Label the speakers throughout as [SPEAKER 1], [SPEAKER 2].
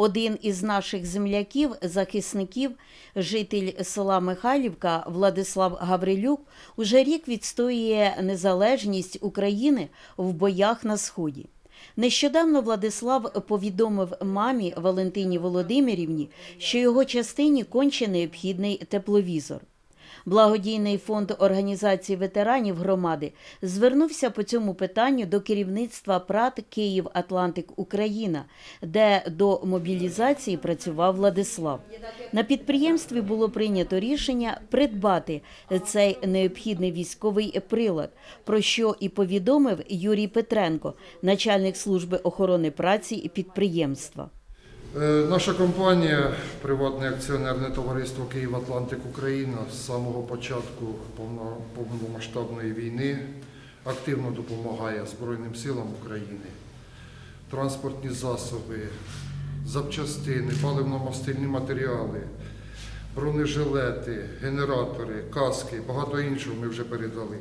[SPEAKER 1] Один із наших земляків, захисників, житель села Михайлівка Владислав Гаврилюк, уже рік відстоює незалежність України в боях на сході. Нещодавно Владислав повідомив мамі Валентині Володимирівні, що його частині конче необхідний тепловізор. Благодійний фонд організації ветеранів громади звернувся по цьому питанню до керівництва ПРАТ Київ Атлантик Україна, де до мобілізації працював Владислав. На підприємстві було прийнято рішення придбати цей необхідний військовий прилад, про що і повідомив Юрій Петренко, начальник служби охорони праці підприємства.
[SPEAKER 2] Е, Наша компанія, приватне акціонерне товариство Київ Атлантик Україна з самого початку повномасштабної війни активно допомагає Збройним силам України. Транспортні засоби, запчастини, паливно-мастильні матеріали, бронежилети, генератори, каски, багато іншого ми вже передали.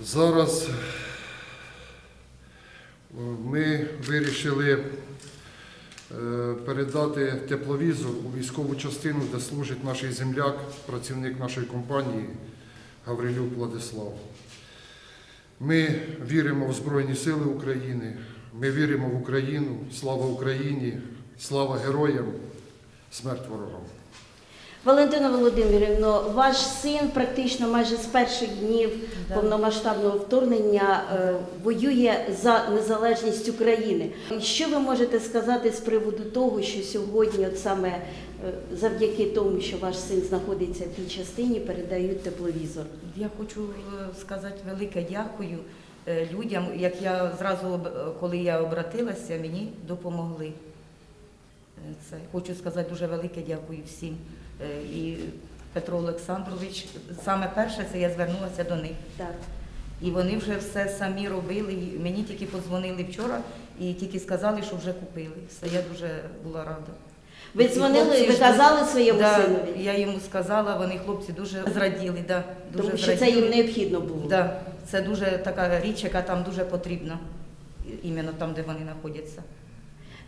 [SPEAKER 2] Зараз е, ми вирішили передати тепловізор у військову частину, де служить наш земляк, працівник нашої компанії Гаврилюк Владислав. Ми віримо в Збройні Сили України, ми віримо в Україну. Слава Україні, слава героям, смерть ворогам.
[SPEAKER 3] Валентина Володимирівна, ваш син практично майже з перших днів повномасштабного вторгнення е, воює за незалежність України. Що ви можете сказати з приводу того, що сьогодні, от саме е, завдяки тому, що ваш син знаходиться в тій частині, передають тепловізор?
[SPEAKER 4] Я хочу е, сказати велике дякую людям. Як я зразу, коли я обратилася, мені допомогли. Це хочу сказати дуже велике дякую всім. Е, І Петро Олександрович, саме перше, це я звернулася до них.
[SPEAKER 3] Так.
[SPEAKER 4] І вони вже все самі робили. Мені тільки подзвонили вчора і тільки сказали, що вже купили. Все, я дуже була рада.
[SPEAKER 3] Ви дзвонили,
[SPEAKER 4] хлопці
[SPEAKER 3] ви казали своєму
[SPEAKER 4] да,
[SPEAKER 3] синові,
[SPEAKER 4] Я йому сказала, вони хлопці дуже зраділи. Да, дуже
[SPEAKER 3] тому що це їм необхідно було.
[SPEAKER 4] Да, це дуже така річ, яка там дуже потрібна, іменно там, де вони знаходяться.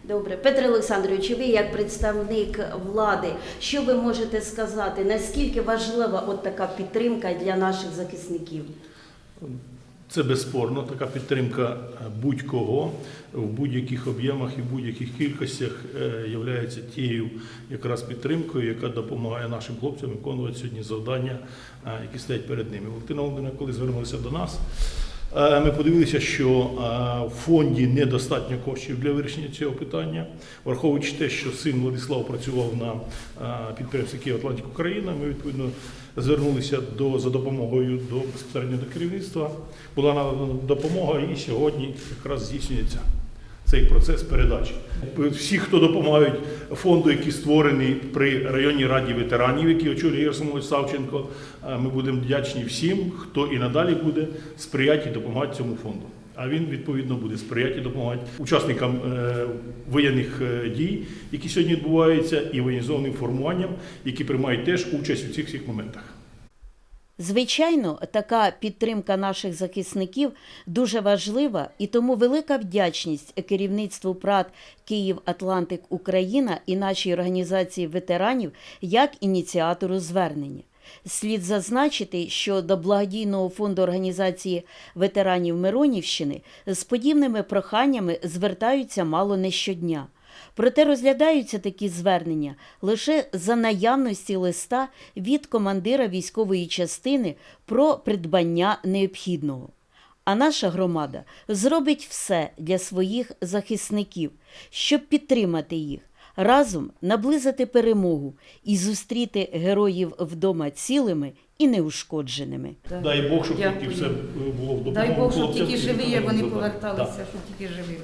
[SPEAKER 3] Добре, Петро Олександрович, ви як представник влади, що ви можете сказати? Наскільки важлива от така підтримка для наших захисників?
[SPEAKER 5] Це безспорно така підтримка е, будь-кого в будь-яких об'ємах і в будь-яких кількостях є тією якраз підтримкою, яка допомагає нашим хлопцям виконувати сьогодні завдання, е, які стоять перед ними. Валентина Володимирівна, коли звернулася до нас, е, ми подивилися, що е, в фонді недостатньо коштів для вирішення цього питання, враховуючи те, що син Владислав працював на е, підприємстві Київ Атлантик Україна. Ми відповідно звернулися до за допомогою до безпосередньо до керівництва. Була надана допомога, і сьогодні якраз здійснюється цей процес передачі. Всі, хто допомагають фонду, який створений при районній раді ветеранів, який очолює Ігор Савченко, е, ми будемо вдячні всім, хто і надалі буде сприяти і допомагати цьому фонду. А він відповідно буде сприяти допомагати учасникам е, воєнних е, дій, які сьогодні відбуваються, і воєнізованим формуванням, які приймають теж участь у цих всіх моментах.
[SPEAKER 1] Звичайно, така підтримка наших захисників дуже важлива, і тому велика вдячність керівництву ПРАТ Київ Атлантик Україна і нашій організації ветеранів як ініціатору звернення. Слід зазначити, що до благодійного фонду організації ветеранів Миронівщини з подібними проханнями звертаються мало не щодня. Проте розглядаються такі звернення лише за наявності листа від командира військової частини про придбання необхідного. А наша громада зробить все для своїх захисників, щоб підтримати їх, разом наблизити перемогу і зустріти героїв вдома цілими і неушкодженими.
[SPEAKER 4] Да.
[SPEAKER 5] Дай Бог, щоб
[SPEAKER 4] Дякую.
[SPEAKER 5] тільки все було в допомогу.
[SPEAKER 4] Дай Бог, щоб тільки живі, вони поверталися,
[SPEAKER 5] Так.
[SPEAKER 4] щоб тільки живі.